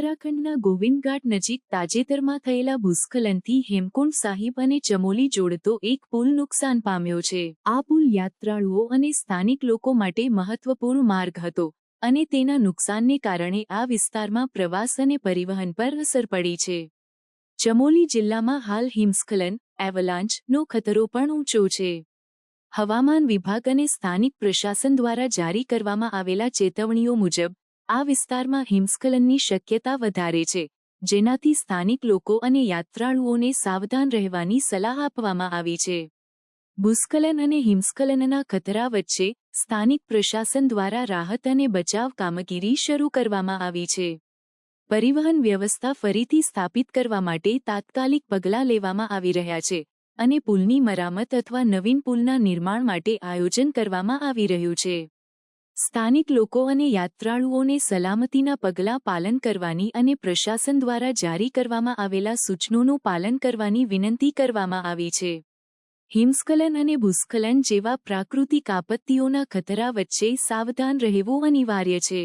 ઉત્તરાખંડના ગોવિંદઘાટ નજીક તાજેતરમાં થયેલા ભૂસ્ખલનથી હેમકુંડ સાહિબ અને ચમોલી જોડતો એક પુલ નુકસાન પામ્યો છે. આ પુલ યાત્રાળુઓ અને સ્થાનિક લોકો માટે મહત્વપૂર્ણ માર્ગ હતો અને તેના નુકસાનને કારણે આ વિસ્તારમાં પ્રવાસ અને પરિવહન પર અસર પડી છે. ચમોલી જિલ્લામાં હાલ હિમસ્ખલન એવલાન્ચનો ખતરો પણ ઊંચો છે. હવામાન વિભાગ અને સ્થાનિક પ્રશાસન દ્વારા જારી કરવામાં આવેલા ચેતવણીઓ મુજબ આ વિસ્તારમાં હિમસ્ખલનની શક્યતા વધારે છે, જેનાથી સ્થાનિક લોકો અને યાત્રાળુઓને સાવધાન રહેવાની સલાહ આપવામાં આવી છે. ભૂસ્ખલન અને હિમસ્ખલનના ખતરા વચ્ચે સ્થાનિક પ્રશાસન દ્વારા રાહત અને બચાવ કામગીરી શરૂ કરવામાં આવી છે. પરિવહન વ્યવસ્થા ફરીથી સ્થાપિત કરવા માટે તાત્કાલિક પગલાં લેવામાં આવી રહ્યા છે અને પુલની મરામત અથવા નવીન પુલના નિર્માણ માટે આયોજન કરવામાં આવી રહ્યું છે. સ્થાનિક લોકો અને યાત્રાળુઓને સલામતીના પગલાં પાલન કરવાની અને પ્રશાસન દ્વારા જારી કરવામાં આવેલા સૂચનોનું પાલન કરવાની વિનંતી કરવામાં આવી છે. હિમસ્ખલન અને ભૂસ્ખલન જેવા પ્રાકૃતિક આપત્તિઓના ખતરા વચ્ચે સાવધાન રહેવું અનિવાર્ય છે.